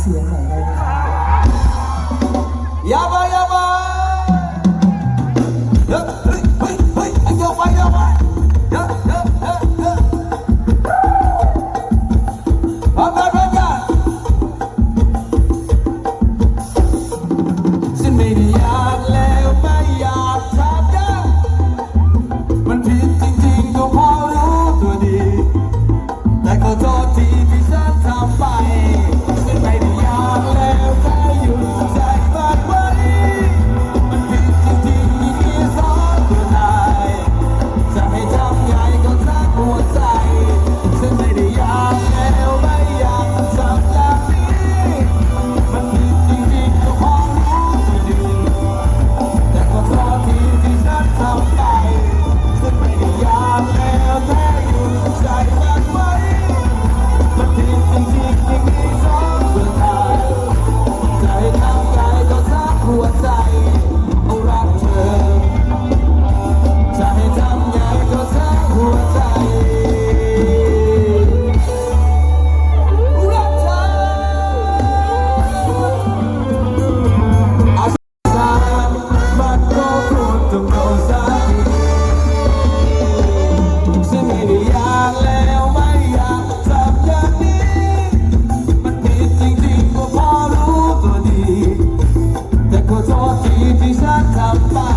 เสียงหน่อยได้ไหมยาบายาบาย ที่ที่ฉันทำไป